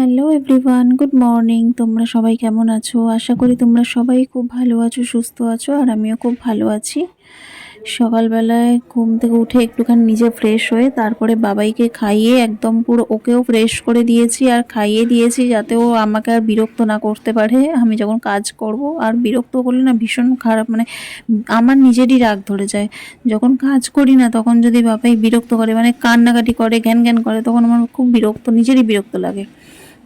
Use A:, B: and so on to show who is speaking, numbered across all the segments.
A: Hello everyone good morning তোমরা সবাই কেমন আছো? আশা করি তোমরা সবাই খুব ভালো আছো, সুস্থ আছো, আর আমিও খুব ভালো আছি। সকালবেলায় ঘুম থেকে উঠে একটুখানি নিজে ফ্রেশ হয়ে তারপরে বাবাইকে খাইয়ে একদম পুরো ওকেও ফ্রেশ করে দিয়েছি আর খাইয়ে দিয়েছি যাতে ও আমাকে আর বিরক্ত না করতে পারে। আমি যখন কাজ করব আর বিরক্ত করলে না ভীষণ খারাপ মানে আমার নিজেরই রাগ ধরে যায়। যখন কাজ করি না তখন যদি বাবাই বিরক্ত করে মানে কান্নাকাটি করে, ঘ্যান ঘ্যান করে, তখন আমার খুব বিরক্ত, নিজেরই বিরক্ত লাগে।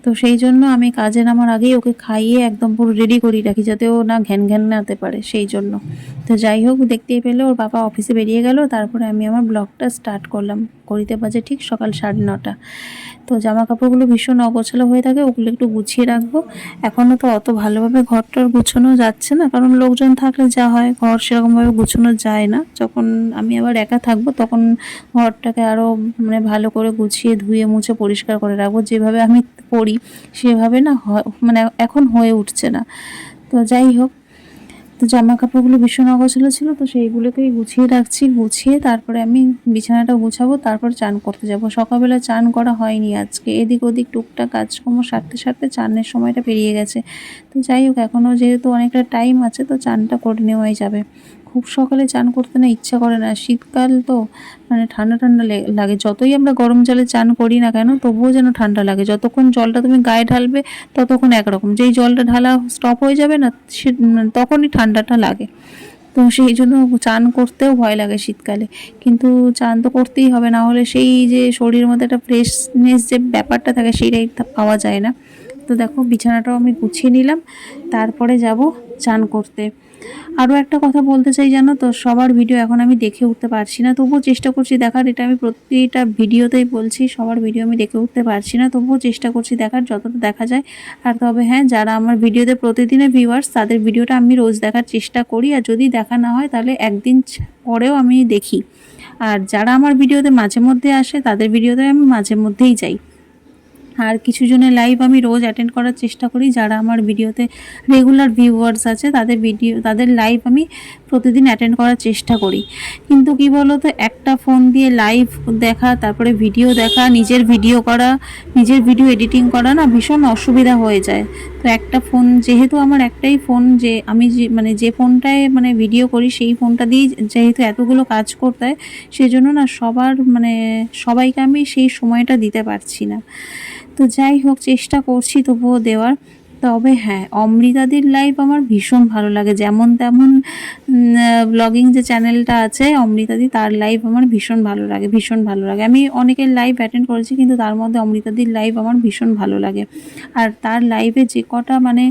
A: তো সেই জন্য আমি কাজে নামার আগেই ওকে খাইয়ে একদম পুরো রেডি করি রাখি, যাতে ও না ঘ্যান ঘ্যান নাতে পারে সেই জন্য। তো যাই হোক, দেখতেই পেলে ওর বাবা অফিসে বেরিয়ে গেল, তারপরে আমি আমার ব্লগটা স্টার্ট করলাম। করিতে বাজে ঠিক সকাল সাড়ে নটা। তো জামা কাপড়গুলো ভীষণ অগোছালো হয়ে থাকে, ওগুলো একটু গুছিয়ে রাখব। এখনও তো অত ভালোভাবে ঘরটার গুছানো যাচ্ছে না, কারণ লোকজন থাকলে যা হয়, ঘর সেরকমভাবে গুছানো যায় না। যখন আমি আবার একা থাকব, তখন ঘরটাকে আরও মানে ভালো করে গুছিয়ে, ধুয়ে, মুছে, পরিষ্কার করে রাখব। যেভাবে আমি পড়ি সেভাবে না মানে এখন হয়ে উঠছে না। তো যাই হোক তো জামা কাপড়গুলো ভীষণ অগোছালো ছিল, তো সেইগুলোকেই গুছিয়ে রাখছি, গুছিয়ে তারপরে আমি বিছানাটা গুছাবো, তারপর চান করতে যাব। সকালবেলা চান করা হয়নি আজকে, এদিক ওদিক টুকটাক কাজকর্ম সারতে সারতে চানের সময়টা পেরিয়ে গেছে। তো যাই হোক, এখনও যেহেতু অনেকটা টাইম আছে, তো চানটা করে নেওয়াই যাবে। খুব সকালে চান করতে না ইচ্ছা করে না। শীতকাল তো মানে ঠান্ডা ঠান্ডা লাগে। যতই আমরা গরম জলে চান করি না কেন, তবুও যেন ঠান্ডা লাগে। যতক্ষণ জলটা তুমি গায়ে ঢালবে, ততক্ষণ একরকম। যেই জলটা ঢালা স্টপ হয়ে যাবে না, সে তখনই ঠান্ডাটা লাগে। তো সেই জন্য চান করতেও ভয় লাগে শীতকালে। কিন্তু চান তো করতেই হবে, না হলে সেই যে শরীরের মধ্যে একটা ফ্রেশনেস যে ব্যাপারটা থাকে, সেইটাই পাওয়া যায় না। তো দেখো, বিছানাটাও আমি গুছিয়ে নিলাম। তারপরে যাব চান করতে। আরও একটা কথা বলতে চাই জানো তো, সবার ভিডিও এখন আমি দেখে উঠতে পারছি না, তবুও চেষ্টা করছি দেখার। এটা আমি প্রতিটা ভিডিওতেই বলছি, সবার ভিডিও আমি দেখে উঠতে পারছি না, তবুও চেষ্টা করছি দেখার, যতটা দেখা যায়। আর তবে হ্যাঁ যারা আমার ভিডিওতে প্রতিদিনের ভিউয়ার্স তাদের ভিডিওটা আমি রোজ দেখার চেষ্টা করি। আর যদি দেখা না হয়, তাহলে একদিন পরেও আমি দেখি। আর যারা আমার ভিডিওতে মাঝে মধ্যে আসে, তাদের ভিডিওতে আমি মাঝে মধ্যেই যাই। আর কিছু জনের লাইভ আমি রোজ অ্যাটেন্ড করার চেষ্টা করি, যারা আমার ভিডিওতে রেগুলার ভিউয়ার্স আছে, তাদের ভিডিও তাদের লাইভ আমি প্রতিদিন অ্যাটেন্ড করার চেষ্টা করি। কিন্তু কি বলো তো একটা ফোন দিয়ে লাইভ দেখা, তারপরে ভিডিও দেখা, নিজের ভিডিও করা, নিজের ভিডিও এডিটিং করা না ভীষণ অসুবিধা হয়ে যায়। তো একটা ফোন যেহেতু আমার একটাই ফোন যে আমি যে মানে যে ফোনটায় মানে ভিডিও করি, সেই ফোনটা দিয়েই যেহেতু এতগুলো কাজ করতে হয় সেই জন্য না সবার মানে সবাইকে আমি সেই সময়টা দিতে পারছি না। তো যাই হোক চেষ্টা করছি তবুও দেওয়ার। তবে হ্যাঁ অমৃতাদির লাইভ আমার ভীষণ ভালো লাগে। যেমন তেমন ব্লগিং যে চ্যানেলটা আছে, অমৃতাদি, তার লাইভ আমার ভীষণ ভালো লাগে, ভীষণ ভালো লাগে। আমি অনেকের লাইভ অ্যাটেন্ড করেছি, কিন্তু তার মধ্যে অমৃতাদির লাইভ আমার ভীষণ ভালো লাগে। আর তার লাইভে যে কটা মানে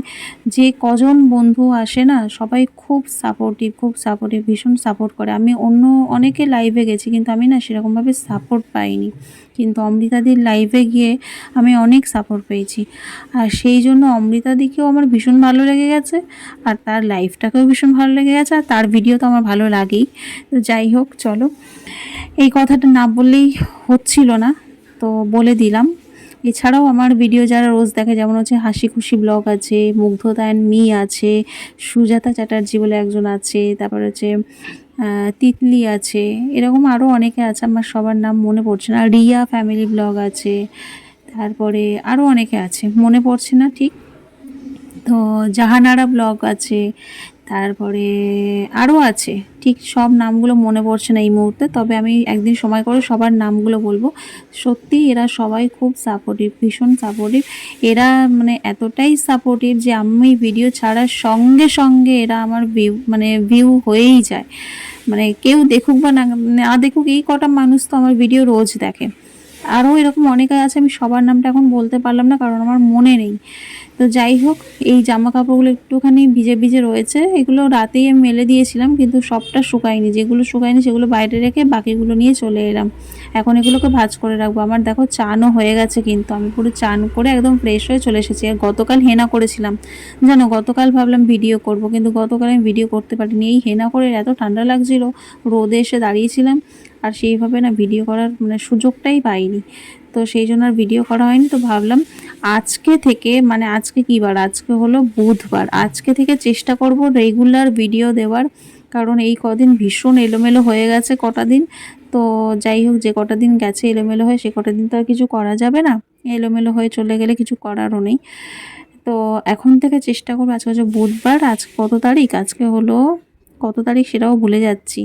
A: যে কজন বন্ধু আসে না, সবাই খুব সাপোর্টিভ খুব সাপোর্টিভ ভীষণ সাপোর্ট করে। আমি অন্য অনেকে লাইভে গেছি, কিন্তু আমি না সেরকমভাবে সাপোর্ট পাইনি। কিন্তু অমৃতাদির লাইভে গিয়ে আমি অনেক সাপোর্ট পেয়েছি। আর সেই জন্য অমৃতাদিকেও আমার ভীষণ ভালো লেগে গেছে, আর তার লাইফটাকেও ভীষণ ভালো লেগে গেছে, আর তার ভিডিও তো আমার ভালো লাগেই। তো যাই হোক, চলো। এই কথাটা না বললেই হচ্ছিল না, তো বলে দিলাম। এছাড়াও আমার ভিডিও যারা রোজ দেখে, যেমন হচ্ছে হাসি খুশি ব্লগ আছে মুগ্ধতায়ন মি আছে, সুজাতা চ্যাটার্জি বলে একজন আছে, তারপর হচ্ছে তিতলি আছে, এরকম আরও অনেকে আছে, আমার সবার নাম মনে পড়ছে না। রিয়া ফ্যামিলি ব্লগ আছে, তারপরে আরও অনেকে আছে, মনে পড়ছে না ঠিক। তো জাহানারা ব্লগ আছে, তারপরে আরও আছে। ঠিক সব নামগুলো মনে পড়ছে না এই মুহূর্তে, তবে আমি একদিন সময় করে সবার নামগুলো বলব। সত্যি এরা সবাই খুব সাপোর্টিভ ভীষণ সাপোর্টিভ এরা মানে এতটাই সাপোর্টিভ যে আমি ভিডিও ছাড়ার সঙ্গে সঙ্গে এরা আমার ভিউ মানে ভিউ হয়েই যায়। মানে কেউ দেখুক বা না দেখুক, এই কটা মানুষ তো আমার ভিডিও রোজ দেখে। আরও এরকম অনেকে আছে, আমি সবার নামটা এখন বলতে পারলাম না, কারণ আমার মনে নেই। তো যাই হোক, এই জামা কাপড়গুলো একটুখানি ভিজে ভিজে রয়েছে। এগুলো রাতেই আমি মেলে দিয়েছিলাম, কিন্তু সবটা শুকায়নি। যেগুলো শুকায়নি সেগুলো বাইরে রেখে বাকিগুলো নিয়ে চলে এলাম। এখন এগুলোকে ভাজ করে রাখব। আমার দেখো চানও হয়ে গেছে কিন্তু। আমি পুরো চান করে একদম ফ্রেশ হয়ে চলে এসেছি। আর গতকাল হেনা করেছিলাম। জানো, গতকাল ভাবলাম ভিডিও করব, কিন্তু গতকাল আমি ভিডিও করতে পারিনি। এই হেনা করে এত ঠান্ডা লাগছিল। রোদে এসে দাঁড়িয়েছিলাম। আর সেইভাবে না ভিডিও করার মানে সুযোগটাই পাইনি। তো সেই জন্য আর ভিডিও করা হয়নি। তো ভাবলাম আজকে থেকে মানে আজকে কী বার? আজকে হলো বুধবার। আজকে থেকে চেষ্টা করব রেগুলার ভিডিও দেওয়ার। কারণ এই কদিন ভীষণ এলোমেলো হয়ে গেছে কটা দিন। তো যাই হোক, যে কটা দিন গেছে এলোমেলো হয়ে, সে কটা দিন তো আর কিছু করা যাবে না। এলোমেলো হয়ে চলে গেলে কিছু করারও নেই। তো এখন থেকে চেষ্টা করব আজকে হচ্ছে বুধবার। আজ কত তারিখ? আজকে হলো কত তারিখ সেটাও ভুলে যাচ্ছি।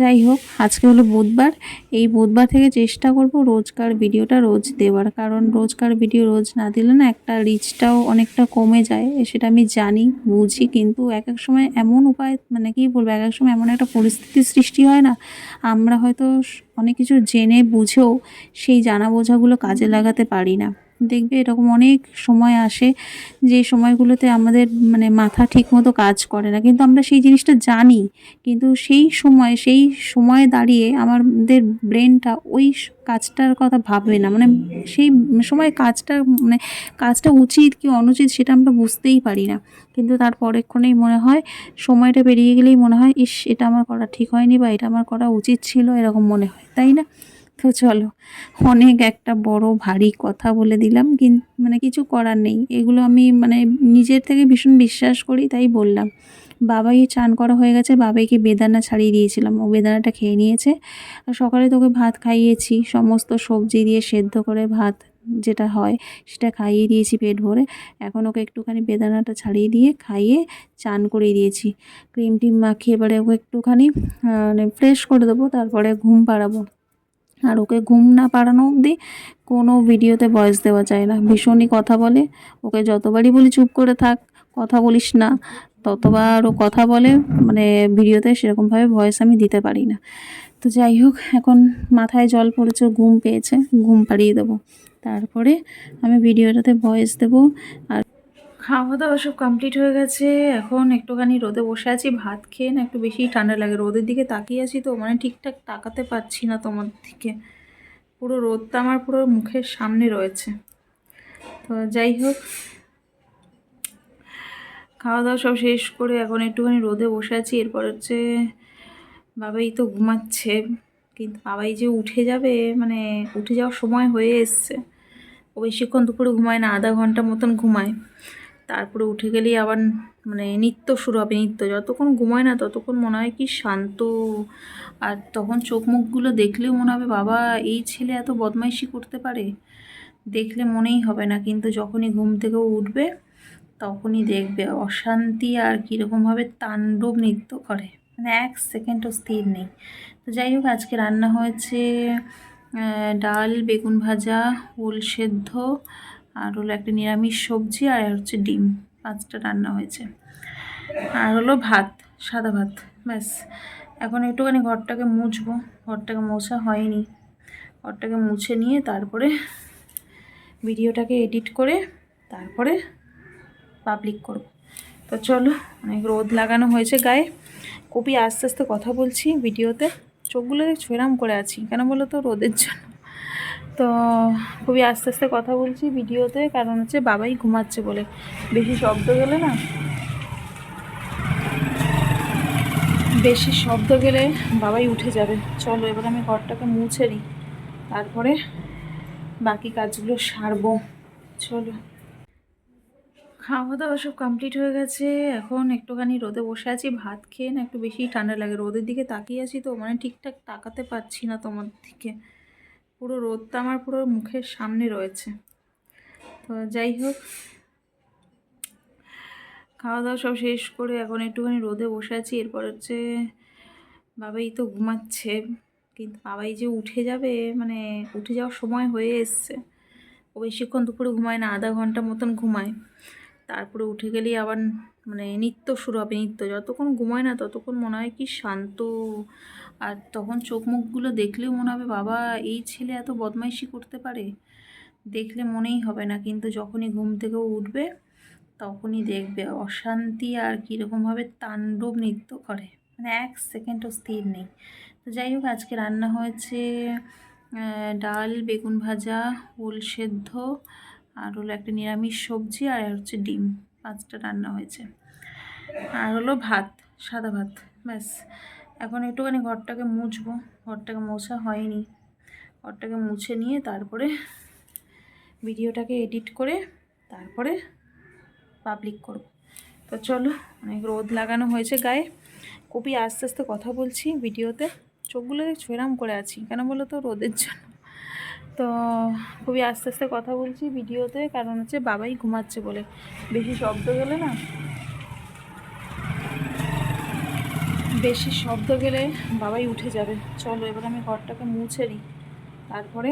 A: যাই হোক, আজকে হলো বুধবার। এই বুধবার থেকে চেষ্টা করব রোজকার ভিডিওটা রোজ দেওয়ার। কারণ রোজকার ভিডিও রোজ না দিলে না একটা রিচটাও অনেকটা কমে যায়, সেটা আমি জানি, বুঝি। কিন্তু এক এক সময় এমন উপায় মানে কি বলব, এক এক সময় এমন একটা পরিস্থিতির সৃষ্টি হয় না, আমরা হয়তো অনেক কিছু জেনে বুঝেও সেই জানা বোঝাগুলো কাজে লাগাতে পারি না। দেখবে এরকম অনেক সময় আসে যে সময়গুলোতে আমাদের মানে মাথা ঠিকমতো কাজ করে না। কিন্তু আমরা সেই জিনিসটা জানি। কিন্তু সেই সময় সেই সময় দাঁড়িয়ে আমাদের ব্রেনটা ওই কাজটার কথা ভাববে না। মানে সেই সময় কাজটা মানে কাজটা উচিত কি অনুচিত সেটা আমরা বুঝতেই পারি না। কিন্তু তার পরেক্ষণেই মনে হয় সময়টা পেরিয়ে গেলেই মনে হয়, ইস, এটা আমার করা ঠিক হয়নি বা এটা আমার করা উচিত ছিল, এরকম মনে হয়। তাই না? তো চলো, অনেক একটা বড় ভারী কথা বলে দিলাম কিন্তু মানে কিছু করার নেই। এগুলো আমি মানে নিজের থেকে ভীষণ বিশ্বাস করি, তাই বললাম। বাবাই চান করা হয়ে গেছে, বাবাইকে বেদানা ছাড়িয়ে দিয়েছিলাম। ও বেদানাটা খেয়ে নিয়েছে। আর সকালে তোকে ভাত খাইয়েছি, সমস্ত সবজি দিয়ে সেদ্ধ করে ভাত যেটা হয় সেটা খাইয়ে দিয়েছি পেট ভরে। এখন ওকে একটুখানি বেদানাটা ছাড়িয়ে দিয়ে খাইয়ে চান করিয়ে দিয়েছি। ক্রিম টিম মাখিয়ে এবারে ওকে একটুখানি মানে ফ্রেশ করে দেবো, তারপরে ঘুম পাড়াবো। আর ওকে ঘুম না পাড়ানো অবধি কোনো ভিডিওতে ভয়েস দেওয়া যায় না। ভীষণই কথা বলে। ওকে যতবারই বলি চুপ করে থাক, কথা বলিস না। ততবার ও কথা বলে মানে ভিডিওতে সেরকমভাবে ভয়েস আমি দিতে পারি না। তো যাই হোক, এখন মাথায় জল পড়েছে ঘুম পেয়েছে, ঘুম পাড়িয়ে দেবো। তারপরে আমি ভিডিওটাতে ভয়েস দেবো আর খাওয়া দাওয়া সব কমপ্লিট হয়ে গেছে। এখন একটুখানি রোদে বসে আছি, ভাত খেয়ে না একটু বেশি ঠান্ডা লাগে। রোদের দিকে তাকিয়ে আছি তো মানে ঠিকঠাক তাকাতে পারছি না তোমার দিকে। পুরো রোদটা আমার পুরো মুখের সামনে রয়েছে। তো যাই হোক খাওয়া দাওয়া সব শেষ করে এখন একটুখানি রোদে বসে আছি। এরপর হচ্ছে বাবাই তো ঘুমাচ্ছে, কিন্তু বাবাই যে উঠে যাবে মানে উঠে যাওয়ার সময় হয়ে এসছে। ও বেশিক্ষণ দুপুরে ঘুমায় না, আধা ঘণ্টা মতন ঘুমায়। তারপরে উঠে গেলেই আবার মানে নৃত্য শুরু হবে, নৃত্য। যতক্ষণ ঘুমায় না ততক্ষণ মনে হয় কি শান্ত। আর তখন চোখ মুখগুলো দেখলেও মনে হবে, বাবা, এই ছেলে এত বদমাইশি করতে পারে? দেখলে মনেই হবে না, কিন্তু যখনই ঘুম থেকে উঠবে তখনই দেখবে অশান্তি আর কীরকমভাবে তাণ্ডব নৃত্য করে। মানে এক সেকেন্ডও স্থির নেই। তো যাই হোক, আজকে রান্না হয়েছে ডাল, বেগুন ভাজা, ওল সেদ্ধ আর হলো একটা নিরামিষ সবজি আর হচ্ছে ডিম। পাঁচটা রান্না হয়েছে। আর হলো ভাত, সাদা ভাত, ব্যাস। এখন একটুখানি ঘরটাকে মুছবো। ঘরটাকে মোছা হয়নি। ঘরটাকে মুছে নিয়ে তারপরে ভিডিওটাকে এডিট করে তারপরে পাবলিক করব। তো চলো, অনেক রোদ লাগানো হয়েছে গায়ে। খুবই আস্তে আস্তে কথা বলছি ভিডিওতে। চোখগুলো দেখছ করে আছি। কেন বলো তো? রোদের জন্য। তো খুবই আস্তে আস্তে কথা বলছি ভিডিওতে, কারণ হচ্ছে বাবাই ঘুমাচ্ছে বলে। বেশি শব্দ গেলে না, বেশি শব্দ গেলে বাবাই উঠে যাবে। চলো, এবার আমি ঘরটাকে মুছে নিই, তারপরে বাকি কাজগুলো সারবো। চলো। খাওয়া দাওয়া সব কমপ্লিট হয়ে গেছে। এখন একটুখানি রোদে বসে আছি, ভাত খেয়ে না একটু বেশি ঠান্ডা লাগে। রোদের দিকে তাকিয়ে আছি তো মানে ঠিকঠাক তাকাতে পারছি না তোমার দিকে। পুরো রোদটা আমার পুরো মুখের সামনে রয়েছে। তো যাই হোক খাওয়া দাওয়া সব শেষ করে এখন একটুখানি রোদে বসে আছি। এরপর হচ্ছে বাবাই তো ঘুমাচ্ছে, কিন্তু বাবাই যে উঠে যাবে মানে উঠে যাওয়ার সময় হয়ে এসছে। ও বেশিক্ষণ দুপুরে ঘুমায় না, আধা ঘণ্টা মতন ঘুমায়। তারপরে উঠে গেলেই আবার মানে নৃত্য শুরু হবে, নৃত্য। যতক্ষণ ঘুমায় না ততক্ষণ মনে হয় কি শান্ত আর তখন চোখ মুখগুলো দেখলেও মনে হবে, বাবা, এই ছেলে এত বদমাইশি করতে পারে? দেখলে মনেই হবে না, কিন্তু যখনই ঘুম থেকে উঠবে, তখনই দেখবে অশান্তি আর কীরকমভাবে তাণ্ডব নৃত্য করে। মানে এক সেকেন্ডও স্থির নেই। তো যাই হোক, আজকে রান্না হয়েছে ডাল, বেগুন ভাজা, ওল সেদ্ধ, আর হলো একটা নিরামিষ সবজি, আর হচ্ছে ডিম। পাঁচটা রান্না হয়েছে। আর হলো ভাত, সাদা ভাত, ব্যাস। এখন একটুখানি ঘরটাকে মুছবো। ঘরটাকে মোছা হয়নি। ঘরটাকে মুছে নিয়ে তারপরে ভিডিওটাকে এডিট করে তারপরে পাবলিক করব। তো চলো, অনেক রোদ লাগানো হয়েছে গায়ে। খুবই আস্তে আস্তে কথা বলছি ভিডিওতে। চোখগুলো দেখছ এরম করে আছি। কেন বলো তো? রোদের জন্য। তো খুবই আস্তে আস্তে কথা বলছি ভিডিওতে, কারণ হচ্ছে বাবাই ঘুমাচ্ছে বলে। বেশি শব্দ গেলে না বেশি শব্দ গেলে বাবাই উঠে যাবে। চলো, এবার আমি ঘরটাকে মুছে নিই। তারপরে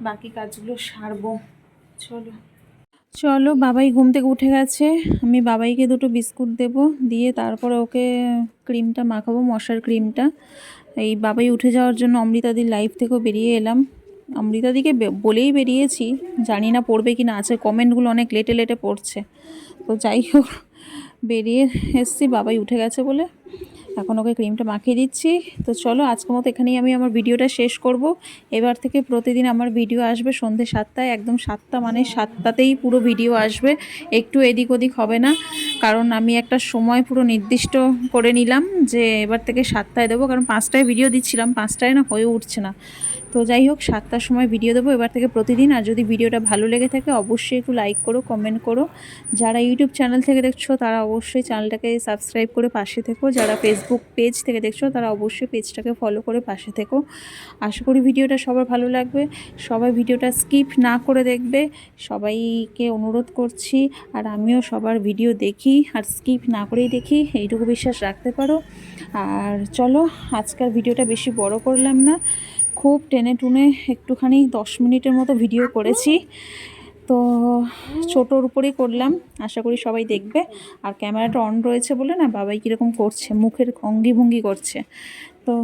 A: বাকি কাজগুলো সারবো। চলো। চলো, বাবাই ঘুম থেকে উঠে গেছে। আমি বাবাইকে দুটো বিস্কুট দেব, দিয়ে তারপরে ওকে ক্রিমটা মাখাবো, মশার ক্রিমটা। এই বাবাই উঠে যাওয়ার জন্য অমৃতাদির লাইফ থেকেও বেরিয়ে এলাম। অমৃতাদিকে বলেই বেরিয়েছি, জানি না পড়বে কি না আছে কমেন্টগুলো অনেক লেটে লেটে পড়ছে। তো যাই হোক বেরিয়ে এসছি, বাবাই উঠে গেছে বলে। এখন ওকে ক্রিমটা মাখিয়ে দিচ্ছি। তো চলো, আজকের মতো এখানেই আমি আমার ভিডিওটা শেষ করব। এবার থেকে প্রতিদিন আমার ভিডিও আসবে সন্ধ্যে সাতটায়, একদম সাতটা মানে সাতটাতেই পুরো ভিডিও আসবে। একটু এদিক ওদিক হবে না, কারণ আমি একটা সময় পুরো নির্দিষ্ট করে নিলাম যে এবার থেকে সাতটায় দেবো, কারণ পাঁচটায় ভিডিও দিচ্ছিলাম, পাঁচটায় না হয়ে উঠছে না। তো যাই হোক, সাতটার সময় ভিডিও দেবো। এবার থেকে প্রতিদিন, আর যদি ভিডিওটা ভালো লেগে থাকে, অবশ্যই একটু লাইক করো কমেন্ট করো। যারা ইউটিউব চ্যানেল থেকে দেখছ, তারা অবশ্যই চ্যানেলটাকে সাবস্ক্রাইব করে পাশে থেকো। যারা ফেসবুক পেজ থেকে দেখছ, তারা অবশ্যই পেজটাকে ফলো করে পাশে থেকো। আশা করি ভিডিওটা সবার ভালো লাগবে। সবাই ভিডিওটা স্কিপ না করে দেখবে। সবাইকে অনুরোধ করছি, আর আমিও সবার ভিডিও দেখি, আর স্কিপ না করেই দেখি। এইটুকু বিশ্বাস রাখতে পারো। আর চলো, আজকের ভিডিওটা বেশি বড় করলাম না। খুব টেনে টুনে একটুখানি দশ মিনিটের মতো ভিডিও করেছি। তো ছোটোর উপরেই করলাম, আশা করি সবাই দেখবে। আর ক্যামেরাটা অন রয়েছে বলে না, বাবাই কীরকম করছে, মুখের অঙ্গি ভঙ্গি করছে। তো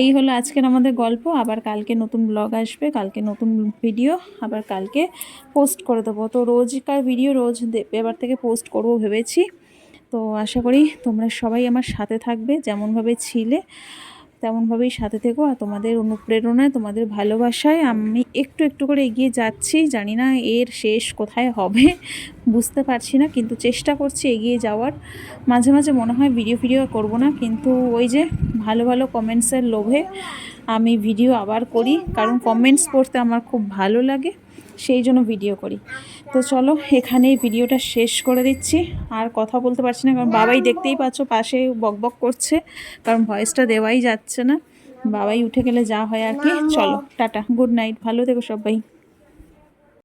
A: এই হলো আজকের আমাদের গল্প। আবার কালকে নতুন ব্লগ আসবে, কালকে নতুন ভিডিও আবার কালকে পোস্ট করে দেবো। তো রোজকার ভিডিও রোজ এবার থেকে পোস্ট করব ভেবেছি। তো আশা করি তোমরা সবাই আমার সাথে থাকবে, যেমনভাবে ছিলে। তেমনভাবেই সাথে থেকো আর তোমাদের অনুপ্রেরণায়, তোমাদের ভালোবাসায় আমি একটু একটু করে এগিয়ে যাচ্ছি। জানি না এর শেষ কোথায় হবে, বুঝতে পারছি না, কিন্তু চেষ্টা করছি এগিয়ে যাওয়ার। মাঝে মাঝে মনে হয় ভিডিও ফিডিও করব না, কিন্তু ওই যে ভালো ভালো কমেন্টসের লোভে আমি ভিডিও আবার করি, কারণ কমেন্টস পড়তে আমার খুব ভালো লাগে। সেই জন্য ভিডিও করি। তো চলো এখানেই ভিডিওটা শেষ করে দিচ্ছি। আর কথা বলতে পারছি না কারণ বাবাই দেখতেই পাচ্ছ পাশে বকবক করছে কারণ ভয়েসটা দেওয়াই যাচ্ছে না। বাবাই উঠে গেলে যা হয় আর কি। চলো টাটা গুড নাইট ভালো থেকো সবাই।